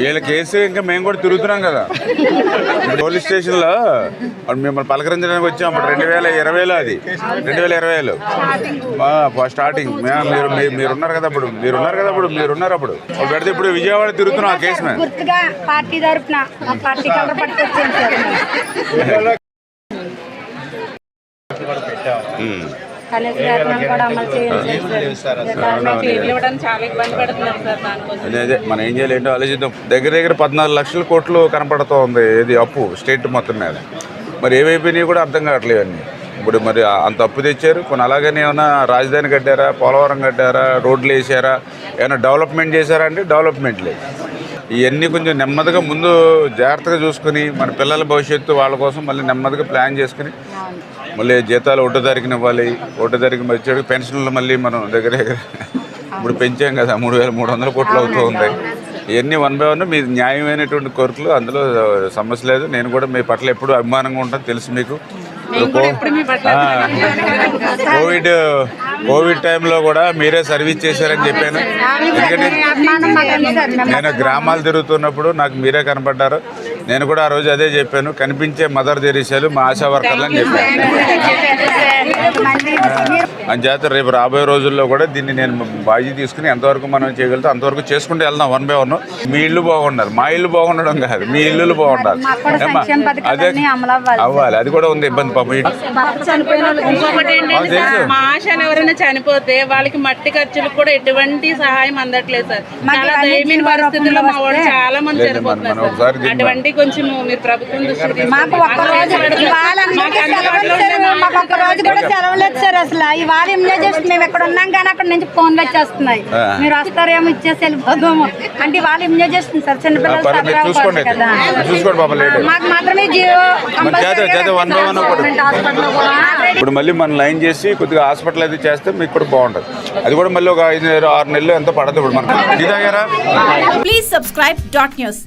వీళ్ళ కేసు ఇంకా మేము కూడా తిరుగుతున్నాం కదా. పోలీస్ స్టేషన్లో అప్పుడు మిమ్మల్ని పలకరించడానికి వచ్చాం. అప్పుడు రెండు వేల ఇరవైలో అది. రెండు వేల ఇరవైలో. స్టార్టింగ్. మేము మీరు మీరున్నారు కదా అప్పుడు. మీరున్నారు కదా అప్పుడు. మీరున్నారు అప్పుడు. అప్పుడు పెడితే ఇప్పుడు విజయవాడ తిరుగుతున్నాం ఆ కేసు మేము. గుర్తుగా పార్టీ తరఫున మా పార్టీ కలర్ పట్టుకొచ్చాను కూడా అమలు సార్. చాలా ఇబ్బంది పడుతున్నారు సార్ దానికోసం అదే అదే మనం ఏం చేయాలి ఏంటో ఆలోచిద్దాం. దగ్గర దగ్గర పద్నాలుగు లక్షల కోట్లు కనపడుతూ ఉంది ఇది అప్పు? స్టేట్ మొత్తం మీద. మరి ఏమైపోయినాయి కూడా అర్థం కావట్లేదు అన్నీ. ఇప్పుడు మరి అంత అప్పు తెచ్చారు. కొన్ని అలాగనే ఏమైనా రాజధాని కట్టారా? పోలవరం కట్టారా? రోడ్లు వేసారా? ఏమైనా డెవలప్మెంట్ చేశారా అంటే డెవలప్మెంట్ లేదు. ఇవన్నీ కొంచెం నెమ్మదిగా ముందు జాగ్రత్తగా చూసుకుని మన పిల్లల భవిష్యత్తు వాళ్ళ కోసం మళ్ళీ నెమ్మదిగా ప్లాన్ చేసుకుని మళ్ళీ జీతాలు ఒకటో తారీఖున ఇవ్వాలి. ఒకటో తారీఖున వచ్చాడు పెన్షన్లు మళ్ళీ మనం దగ్గర దగ్గర ఇప్పుడు పెంచాం కదా మూడు వేల మూడు వందల కోట్లు అవుతూ ఉంది ఇవన్నీ వన్ బై వన్ మీ న్యాయమైనటువంటి కోరికలు అందులో సమస్య లేదు. నేను కూడా మీ పట్ల ఎప్పుడు అభిమానంగా ఉంటాను తెలుసు మీకు. కోవిడ్ కోవిడ్ టైంలో కూడా మీరే సర్వీస్ చేశారని చెప్పాను. ఎందుకంటే నేను గ్రామాలు తిరుగుతున్నప్పుడు నాకు మీరే కనపడ్డారు. నేను కూడా ఆ రోజు అదే చెప్పాను. కనిపించే మదర్ తెరీసాలు మా ఆశా వర్కర్లు అని చెప్పాను. అంచేత రేపు రాబోయే రోజుల్లో కూడా దీన్ని నేను బాధ్యత తీసుకుని ఎంతవరకు మనం చేయగలుగుతాం అంతవరకు చేసుకుంటూ వెళ్దాం వన్ బై వన్. మీ ఇల్లు బాగుండాలి. మా ఇల్లు బాగుండడం కాదు మీ ఇల్లులు బాగుండాలి. అమలు అవ్వాలి. అవ్వాలి. అది కూడా ఉంది ఇబ్బంది పాపం. మా ఆశలు ఎవరైనా చనిపోతే వాళ్ళకి మట్టి ఖర్చులకు కూడా ఎటువంటి సహాయం అందట్లేదు సార్. చాలా ఇవన్నీ దయమైన జీవన పరిస్థితుల్లో మా వాళ్ళు వస్తే- చాలా మంది చనిపోతున్నారు సార్. అటువంటి కొంచెం మీరు ప్రభుత్వం దృష్టికి మాకు ఒక్క రోజు ఇవాళ అందరికీ సెలవులు సార్. మాకు ఒక్క రోజు కూడా సెలవు లేదు సార్ అసలు. ఇవాళ ఇమ్యూనైజేషన్ మేము ఇక్కడ ఉన్నాం కానీ అక్కడ నుంచి ఫోన్లు వచ్చేస్తున్నాయి. మీరు వస్తారేమో ఇచ్చేసి వెళ్ళిపోదాము అంటే ఇవాళ ఇమ్యూనైజేషన్ సార్ ఆ, చిన్నపిల్లలు కదా. మాకు మాత్రమే జియో ఇప్పుడు మళ్ళీ మనం లైన్ చేసి కొద్దిగా హాస్పిటల్ అయితే చేస్తే మీకు కూడా బాగుంటుంది. అది కూడా మళ్ళీ ఒక ఐదు ఆరు నెలలు ఎంతో పడదు ఇప్పుడు మనకు. Please subscribe dot news.